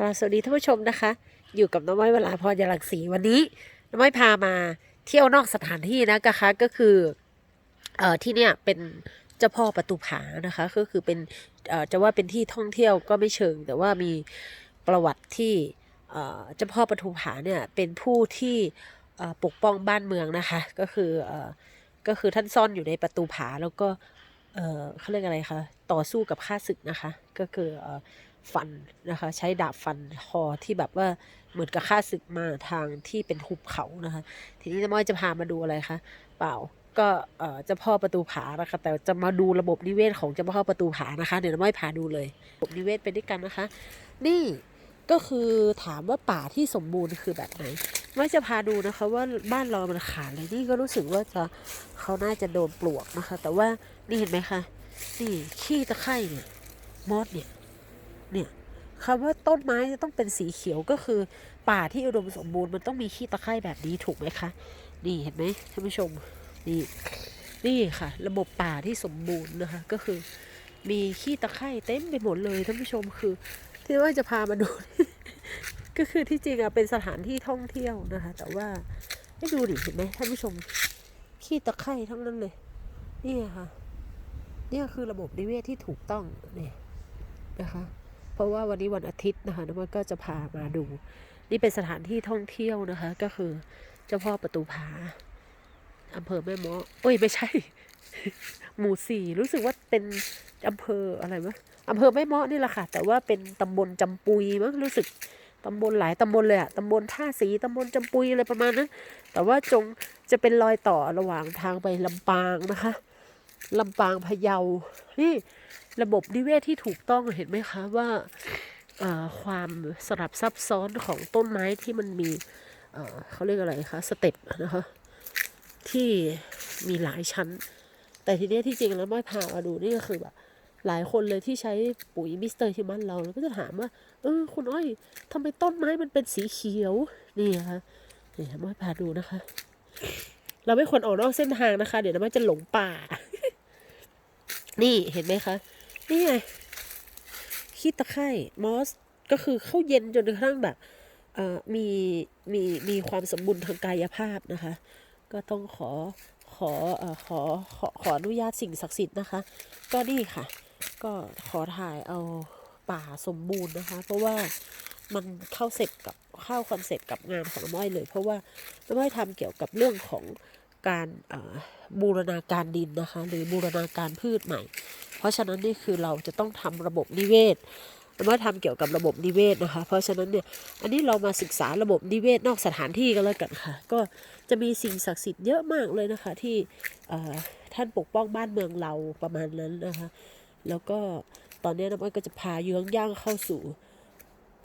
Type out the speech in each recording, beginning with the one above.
ค่ะสวัสดีท่านผู้ชมนะคะ อยู่กับน้องไม้เวลาพรยาลักษีวันนี้น้องไม้พามาเที่ยวนอกสถานที่นะคะก็คือเอ่อที่เนี่ยเป็นเจ้าพ่อประตูผานะคะ ก็คือเป็นเอ่อจะว่าเป็นที่ท่องเที่ยวก็ไม่เชิง แต่ว่ามีประวัติที่เอ่อเจ้าพ่อประตูผาเนี่ยเป็นผู้ที่เอ่อปกป้องบ้านเมืองนะคะ ก็คือเอ่อก็คือท่านซ่อนอยู่ในประตูผาแล้วก็เอ่อเขาเรียกอะไรคะต่อสู้กับข้าศึกนะคะ ก็คือเอ่อ ฟันนะคะ ใช้ดาบฟันคอที่แบบว่าเหมือนกับข้าศึกมาทางที่เป็นหุบเขานะคะ ทีนี้น้ำม้อยจะพามาดูอะไรคะเปล่าก็เออจ้าพ่อประตูผานะคะแต่จะมาดูระบบนิเวศของเจ้าพ่อประตูผานะคะ เดี๋ยวน้ำม้อยพาดูเลยระบบนิเวศไปด้วยกันนะคะ นี่ก็คือถามว่าป่าที่สมบูรณ์คือแบบไหนน้ำม้อยจะพาดูนะคะว่าบ้านเรามันขาดอะไรนี่ก็รู้สึกว่าจะเขาน่าจะโดนปลวกนะคะ แต่ว่านี่เห็นไหมคะนี่ขี้ตะไคร่เนี่ยมอสเนี่ย เนี่ยคำว่าต้นไม้จะต้องเป็นสีเขียวก็คือ ป่าที่อุดมสมบูรณ์มันต้องมีขี้ตะไคร่แบบนี้ถูกไหมคะ นี่เห็นไหมท่านผู้ชมนี่นี่ค่ะ ระบบป่าที่สมบูรณ์นะคะก็คือ มีขี้ตะไคร่เต็มไปหมดเลยท่านผู้ชมคือ ที่ว่าจะพามาดู ก็คือที่จริงอะเป็นสถานที่ท่องเที่ยวนะคะ แต่ว่าให้ดูดิเห็นไหมท่านผู้ชมขี้ตะไคร่ทั้งนั้นเลยนี่ค่ะนี่คือระบบนิเวศที่ถูกต้องเนี่ยนะคะ ราะว่าวันนี้วันอาทิตย์นะคะน้ำมันก็จะพามาดู นี่เป็นสถานที่ท่องเที่ยวนะคะ ก็คือเจ้าพ่อประตูผาอำเภอแม่มาะเอ้ยไม่ใช่ หมู่สี่รู้สึกว่าเป็นอำเภออะไรวะอำเภอแม่มาะนี่แหละค่ะ แต่ว่าเป็นตำบลจำปุยมั้งรู้สึกตำบลหลายตำบลเลยอะตำบลท่าสีตำบลจำปุยอะไรประมาณนั้น แต่ว่าจงจะเป็นรอยต่อระหว่างทางไปลำปางนะคะลำปางพะเยา นี่ ระบบนิเวศที่ถูกต้องเห็นไหมคะว่าความสลับซับซ้อนของต้นไม้ที่มันมีเขาเรียกอะไรคะสเต็ปนะคะที่มีหลายชั้น แต่ทีเนี้ยที่จริงแล้วไม่พามาดูนี่ก็คือแบบหลายคนเลยที่ใช้ปุ๋ยมิสเตอร์ฮิมันเราแล้วก็จะถามว่า เออ คุณอ้อยทำไมต้นไม้มันเป็นสีเขียว นี่นะคะนี่ไม่พาดูนะคะ เราไม่ควรออกนอกเส้นทางนะคะ เดี๋ยวน้ำมันจะหลงป่า นี่เห็นไหมคะ นี่ไงขี้ตะไคร่มอสก็คือเข้าเย็นจนกระทั่งแบบมีมีมีความสมบูรณ์ทางกายภาพนะคะ ก็ต้องขอขออขอขอขออนุญาตสิ่งศักดิ์สิทธิ์นะคะ ก็นี่ค่ะ ก็ขอถ่ายเอาป่าสมบูรณ์นะคะ เพราะว่ามันเข้าเสร็จกับเข้าคอนเซ็ปต์กับงานของน้อ้อยเลย เพราะว่าน้อ้อยทำเกี่ยวกับเรื่องของการบูรณาการดินนะคะ หรือบูรณาการพืชใหม่ เพราะฉะนั้นนี่คือเราจะต้องทำระบบนิเวศน้ำอ้อยทำเกี่ยวกับระบบนิเวศนะคะ เพราะฉะนั้นเนี่ย อันนี้เรามาศึกษาระบบนิเวศนอกสถานที่กันแล้วกันค่ะ ก็จะมีสิ่งศักดิ์สิทธิ์เยอะมากเลยนะคะ ที่ท่านปกป้องบ้านเมืองเราประมาณนั้นนะคะ แล้วก็ตอนนี้น้ำอ้อยก็จะพาเยื้องย่างเข้าสู่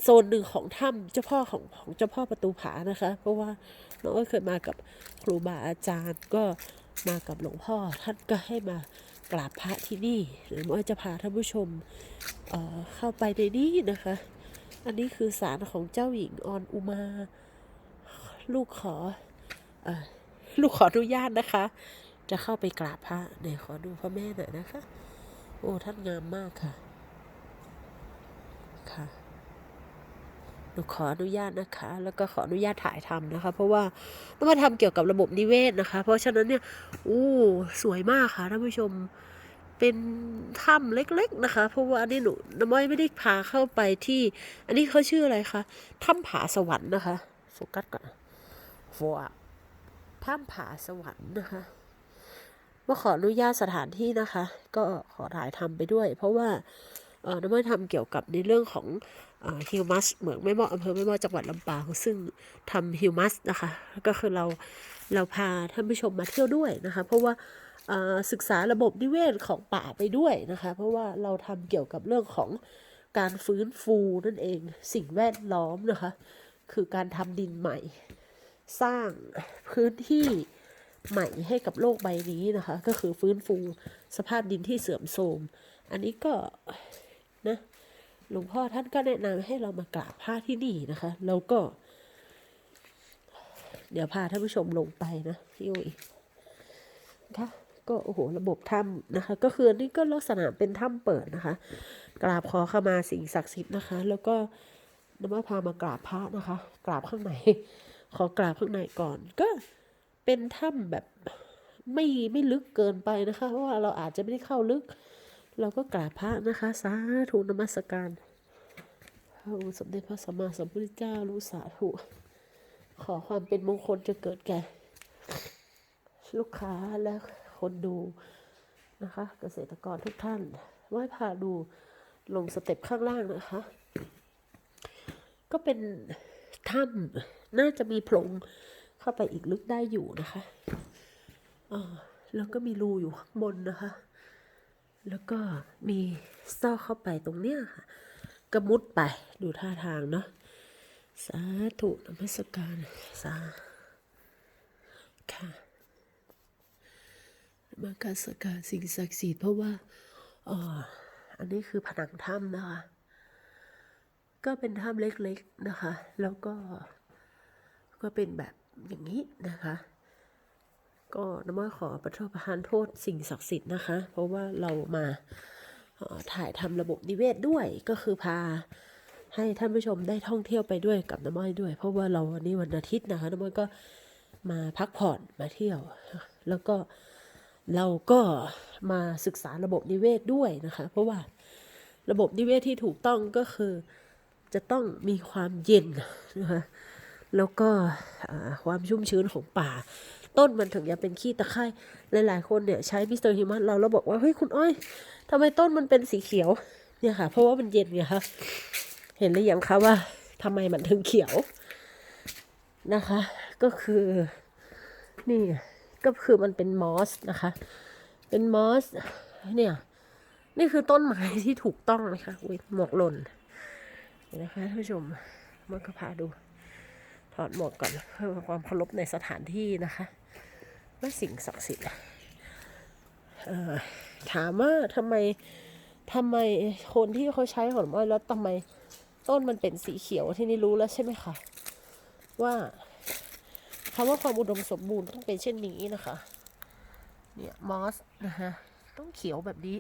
โซนหนึ่งของถ้ำเจ้าพ่อของของเจ้าพ่อประตูผานะคะ เพราะว่าน้องอ้อยเคยมากับครูบาอาจารย์ก็มากับหลวงพ่อท่านก็ให้มา กราบพระที่นี่หรือวน้องอ้อยจะพาท่านผู้ชมเเข้าไปในนี้นะคะ อันนี้คือศาลของเจ้าหญิงออนอุมา ลูกขออลูกขออนุญาตนะคะ จะเข้าไปกราบพระเนี่ยขอดูพระแม่หน่อยนะคะ โอ้ท่านงามมากค่ะ หนูขออนุญาตนะคะ แล้วก็ขออนุญาตถ่ายทำนะคะ เพราะว่าต้องมาทำเกี่ยวกับระบบนิเวศนะคะ เพราะฉะนั้นเนี่ยอู้สวยมากค่ะท่านผู้ชมเป็นถ้ำเล็กๆนะคะ เพราะว่าอันนี้หนูน้ำม้อยไม่ได้พาเข้าไปที่ อันนี้เขาชื่ออะไรคะถ้ำผาสวรรค์นะคะโฟกัสก่อนโฟอะถ้ำผาสวรรค์นะคะมาขออนุญาตสถานที่นะคะ ก็ขอถ่ายทำไปด้วย เพราะว่า น้ำมันทำเกี่ยวกับในเรื่องของฮิวมัสเหมืองแม่เมาะอำเภอแม่เมาะจังหวัดลำปางซึ่งทำฮิวมัสนะคะ ก็คือเราเราพาท่านผู้ชมมาเที่ยวด้วยนะคะ เพราะว่าศึกษาระบบนิเวศของป่าไปด้วยนะคะ เพราะว่าเราทำเกี่ยวกับเรื่องของการฟื้นฟูนั่นเองสิ่งแวดล้อมนะคะ คือการทำดินใหม่ สร้างพื้นที่ใหม่ให้กับโลกใบนี้นะคะ ก็คือฟื้นฟูสภาพดินที่เสื่อมโทรม อันนี้ก็ นะหลวงพ่อท่านก็แนะนำให้เรามากราบพระที่นี่นะคะ แล้วก็ เดี๋ยวพาท่านผู้ชมลงไปนะพี่อุ๋ยค่ะก็โอ้โหระบบถ้ำนะคะ ก็คือนนี้ก็ลักษณะเป็นถ้ำเปิดนะคะ กราบขอขมาสิ่งศักดิ์สิทธิ์นะคะ แล้วก็นำมันพามากราบพระนะคะ กราบข้างในขอกราบข้างในก่อน ก็เป็นถ้ำแบบไม่ไม่ลึกเกินไปนะคะ เพราะว่าเราอาจจะไม่ได้เข้าลึก เราก็กราบพระนะคะ สาธุนมัสการพระองค์สมเด็จพระสัมมาสัมพุทธเจ้ารู้สาธุขอความเป็นมงคลจะเกิดแก่ ลูกค้าและคนดูนะคะ เกษตรกรทุกท่านไหว้พาดูลงสเต็ปข้างล่างนะคะ ก็เป็นถ้ำน่าจะมีโพรงเข้าไปอีกลึกได้อยู่นะคะอ่าแล้วก็มีรูอยู่ข้างบนนะคะ แล้วก็มีซอกเข้าไปตรงเนี้ยค่ะกระมุดไปดูท่าทางเนาะสาธุนมัสการสาค่ะมาการสการสิ่งศักดิ์สิทธิ์เพราะว่าอ่าอันนี้คือผนังถ้ำนะคะ ก็เป็นถ้ำเล็กๆนะคะ แล้วก็ก็เป็นแบบอย่างนี้นะคะ ก็น้ำมันขอประทประทานโทษสิ่งศักดิ์สิทธิ์นะคะ เพราะว่าเรามาถ่ายทำระบบนิเวศด้วยก็คือพาให้ท่านผู้ชมได้ท่องเที่ยวไปด้วยกับน้ำมันด้วย เพราะว่าเราวันนี้วันอาทิตย์นะคะน้ำมันก็มาพักผ่อนมาเที่ยว แล้วก็เราก็มาศึกษาระบบนิเวศด้วยนะคะ เพราะว่าระบบนิเวศที่ถูกต้องก็คือจะต้องมีความเย็นนะคะแล้วก็ความชุ่มชื้นของป่า ต้นมันถึงจะเป็นขี้ตะไคร่หลายๆคนเนี่ยใช้มิสเตอร์ฮิมันเราแล้วบอกว่าเฮ้ยคุณอ้อยทำไมต้นมันเป็นสีเขียวเนี่ยค่ะ เพราะว่ามันเย็นไงคะเห็นหรือยังคะว่าทำไมมันถึงเขียวนะคะ ก็คือนี่ก็คือมันเป็นมอสนะคะ เป็นมอสเนี่ยนี่คือต้นไม้ที่ถูกต้องนะคะอุ้ยหมวกหล่นนนะคะท่านผู้ชมมันก็พาดูถอดหมวกก่อนเพื่อความเคารพในสถานที่นะคะ ว่าสิ่งศักดิ์สิทธิ์ถามว่าทำไมทำไมคนที่เขาใช้หอมอ้อยแล้วทำไมต้นมันเป็นสีเขียวที่นี่รู้แล้วใช่ไหมคะ ว่าคำว่าความอุดมสมบูรณ์ต้องเป็นเช่นนี้นะคะ เนี่ยมอสนะคะต้องเขียวแบบนี้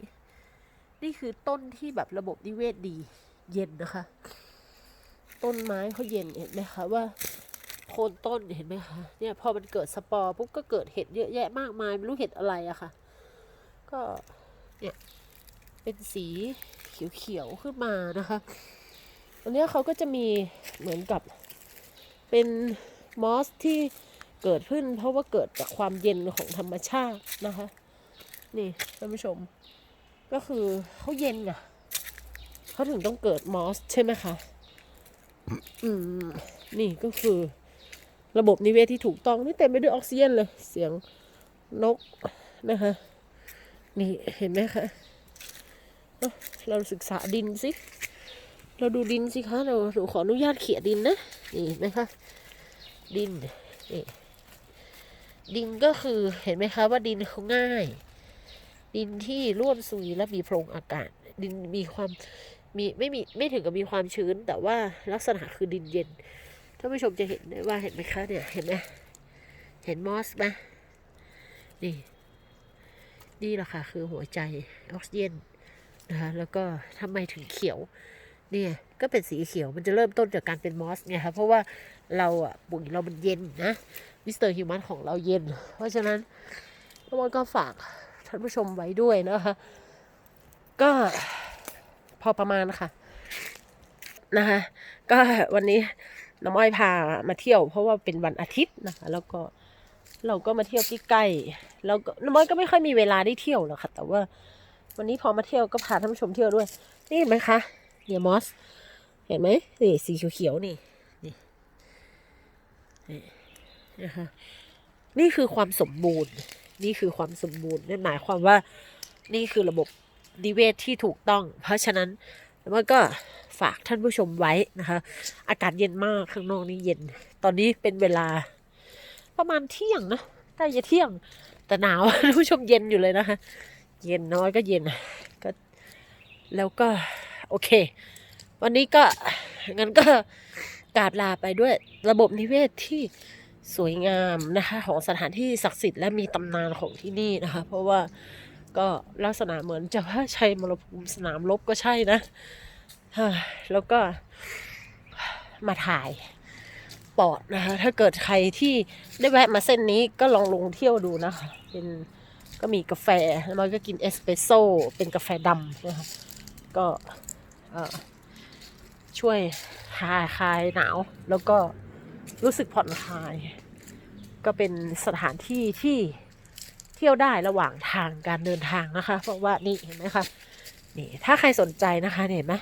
นี่คือต้นที่แบบระบบนิเวศดี เย็นนะคะ ต้นไม้เขาเย็นเห็นไหมคะว่า คนต้นเห็นไหมคะเนี่ยพอมันเกิดสปอร์ปุ๊บก็เกิดเห็ดเยอะแยะมากมายไม่รู้เห็ดอะไรอะค่ะ ก็เนี่ยเป็นสีเขียวๆขึ้นมานะคะอันนี้เขาก็จะมีเหมือนกับเป็นมอสที่เกิดขึ้น เพราะว่าเกิดจากความเย็นของธรรมชาตินะคะ นี่ท่านผู้ชม ก็คือเขาเย็นอะเขาถึงต้องเกิดมอสใช่ไหมคะ อืม นี่ก็คือ ระบบนิเวศที่ถูกต้องนี่เต็มไปด้วยออกซิเจนเลย เสียงนกนะคะนี่เห็นไหมคะเราศึกษาดินสิ เราดูดินสิคะเราหนูขออนุญาตเขี่ยดินนะนี่นไหมคะดินนี่ดินก็คือเห็นไหมคะว่าดินเขาง่าย ดินที่ร่วนซุยและมีโพรงอากาศ ดินมีความมีไม่มีไม่ถึงกับมีความชื้น แต่ว่าลักษณะคือดินเย็น ท่านผู้ชมจะเห็นได้ว่าเห็นไหมคะเนี่ยเห็นไหมเห็นมอสไหมนี่นี่แหละค่ะคือหัวใจออกซิเจนนะคะแล้วก็ทำไมถึงเขียวเนี่ยก็เป็นสีเขียวมันจะเริ่มต้นจากการเป็นมอสไงคะเพราะว่าเราอะปุ๋ยเรามันเย็นนะมิสเตอร์ฮิวมันของเราเย็น เพราะฉะนั้นพวกมันก็ฝากท่านผู้ชมไว้ด้วยนะคะ ก็พอประมาณค่ะนะคะ ก็วันนี้ น้ำอ้อยพามาเที่ยว เพราะว่าเป็นวันอาทิตย์นะคะ แล้วก็เราก็มาเที่ยวใกล้ๆแล้วก็น้ำอ้อยก็ไม่ค่อยมีเวลาได้เที่ยวหรอกค่ะ แต่ว่าวันนี้พอมาเที่ยวก็พาท่านผู้ชมเที่ยวด้วย นี่เห็นไหมคะเนี่ยมอส เห็นไหมนี่สีเขียวๆนี่นี่นี่นะคะนี่คือความสมบูรณ์ นี่คือความสมบูรณ์นั่นหมายความว่านี่คือระบบนิเวศที่ถูกต้อง เพราะฉะนั้นมันก็ ฝากท่านผู้ชมไว้นะคะ อากาศเย็นมากข้างนอกนี่เย็น ตอนนี้เป็นเวลาประมาณเที่ยงนะใกล้จะเที่ยง แต่หนาวท่านผู้ชมเย็นอยู่เลยนะคะ เย็นน้อยก็เย็นก็แล้วก็โอเค วันนี้ก็งั้นก็กราบลาไปด้วยระบบนิเวศที่สวยงามนะคะของสถานที่ศักดิ์สิทธิ์และมีตำนานของที่นี่นะคะ เพราะว่าก็ลักษณะเหมือนจะว่าใช้มรภูมิสนามรบก็ใช่นะ แล้วก็มาถ่ายปอดนะคะ ถ้าเกิดใครที่ได้แวะมาเส้นนี้ก็ลองลงเที่ยวดูนะคะเป็นก็มีกาแฟแล้วมันก็กินเอสเปรสโซ่เป็นกาแฟดำนะคะก็ช่วยคลายคลายหนาว แล้วก็รู้สึกผ่อนคลาย ก็เป็นสถานที่ที่เที่ยวได้ระหว่างทางการเดินทางนะคะ เพราะว่านี่เห็นไหมคะนี่ถ้าใครสนใจนะคะเห็นไหม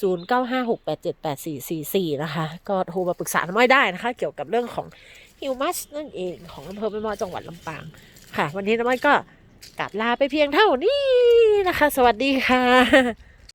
ศูนย์เก้าห้าหกแปดเจ็ดแปดสี่สี่สี่นะคะ ก็โทรมาปรึกษาน้ำอ้อยได้นะคะ เกี่ยวกับเรื่องของฮิวมัสนั่นเองของอำเภอแม่มอจังหวัดลำปาง ค่ะ วันนี้น้ำอ้อยก็กลับลาไปเพียงเท่านี้นะคะ สวัสดีค่ะ